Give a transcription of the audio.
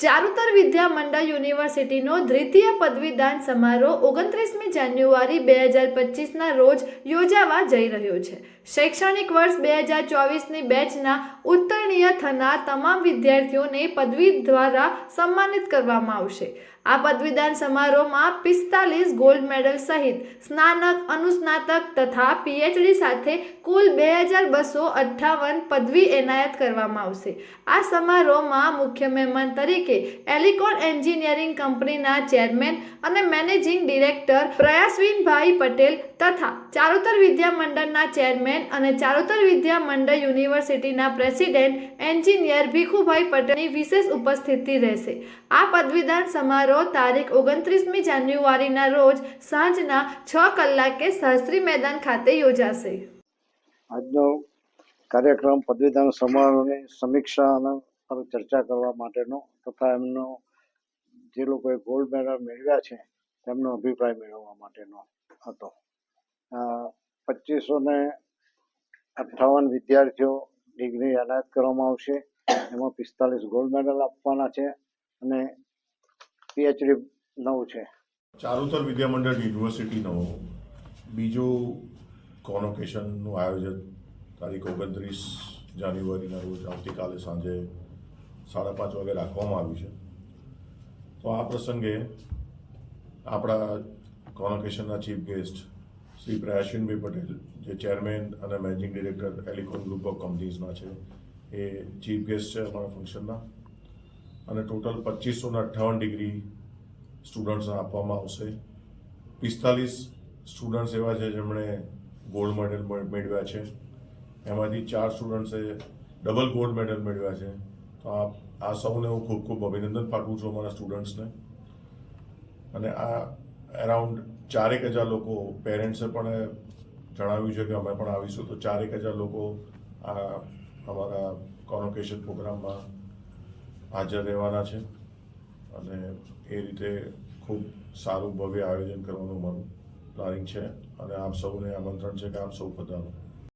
ચારુતર વિદ્યા મંડળ યુનિવર્સિટીનો દ્વિતીય પદવીદાન સમારોહ ઓગણત્રીસમી જાન્યુઆરી બે હજાર પચીસના રોજ યોજાવા જઈ રહ્યો છે. શૈક્ષણિક વર્ષ બે હજાર ચોવીસની બેચના ઉત્તીર્ણીય થનાર તમામ વિદ્યાર્થીઓને પદવી દ્વારા સન્માનિત કરવામાં આવશે. આ પદવીદાન સમારોહમાં પિસ્તાલીસ ગોલ્ડ મેડલ સહિત સ્નાતક, અનુસ્નાતક તથા પીએચડી સાથે કુલ બે હજાર બસો અઠ્ઠાવન પદવી એનાયત કરવામાં આવશે. આ સમારોહમાં મુખ્ય મહેમાન તરીકે એલિકોન એન્જિનિયરિંગ કંપનીના ચેરમેન અને મેનેજિંગ ડિરેક્ટર પ્રયાસવીનભાઈ પટેલ તથા ચારુતર વિદ્યા મંડળના ચેરમેન અને ચારુતર વિદ્યા મંડળ યુનિવર્સિટીના પ્રેસિડેન્ટ એન્જિનિયર ભીખુભાઈ પટેલની વિશેષ ઉપસ્થિતિ રહેશે. આ પદવીદાન સમારોહ તારીખ ઓગણત્રીસમી જાન્યુઆરીના રોજ સાંજના છ કલાકે શાસ્ત્રી મેદાન ખાતે યોજાશે. આજનો કાર્યક્રમ પદવીદાન સમારોહની સમીક્ષા પર ચર્ચા કરવા માટેનો તથા એમનો જે લોકોએ ગોલ્ડ મેડલ મેળવ્યા છે, તેમનો અભિપ્રાય મેળવવા માટેનો હતો. પચીસો ને અઠ્ઠાવન વિદ્યાર્થીઓ ડિગ્રી એનાયત કરવામાં આવશે. એમાં પિસ્તાલીસ ગોલ્ડ મેડલ આપવાના છે અને પીએચડી નવ છે. ચારુતર વિદ્યામંડળ યુનિવર્સિટીનો બીજું કોનોકેશનનું આયોજન તારીખ ઓગણત્રીસ જાન્યુઆરીના રોજ આવતીકાલે સાંજે સાડા પાંચ વાગે રાખવામાં આવ્યું છે. તો આ પ્રસંગે આપણા કોનોકેશનના ચીફ ગેસ્ટ શ્રી પ્રયાશિનભાઈ પટેલ, જે ચેરમેન અને managing director Elecon group of કંપનીઝના છે, એ ચીફ ગેસ્ટ છે અમારા ફંક્શનના. અને ટોટલ પચીસો ને અઠ્ઠાવન ડિગ્રી સ્ટુડન્ટ્સને આપવામાં આવશે. પિસ્તાલીસ સ્ટુડન્ટ્સ એવા છે જેમણે ગોલ્ડ મેડલ મેળવ્યા છે. એમાંથી ચાર સ્ટુડન્ટ્સે ડબલ ગોલ્ડ મેડલ મેળવ્યા છે. તો આ આ સૌને હું ખૂબ ખૂબ અભિનંદન પાઠવું છું અમારા સ્ટુડન્ટ્સને. અને આ એરાઉન્ડ ચારેક હજાર લોકો પેરેન્ટ્સે પણ જણાવ્યું છે કે અમે પણ આવીશું. તો ચારેક હજાર લોકો આ અમારા કોનોકેશન પ્રોગ્રામમાં હાજર રહેવાના છે અને એ રીતે ખૂબ સારું ભવ્ય આયોજન કરવાનું મારું પ્લાનિંગ છે અને આપ સૌને આમંત્રણ છે કે આપ સૌ પધારો.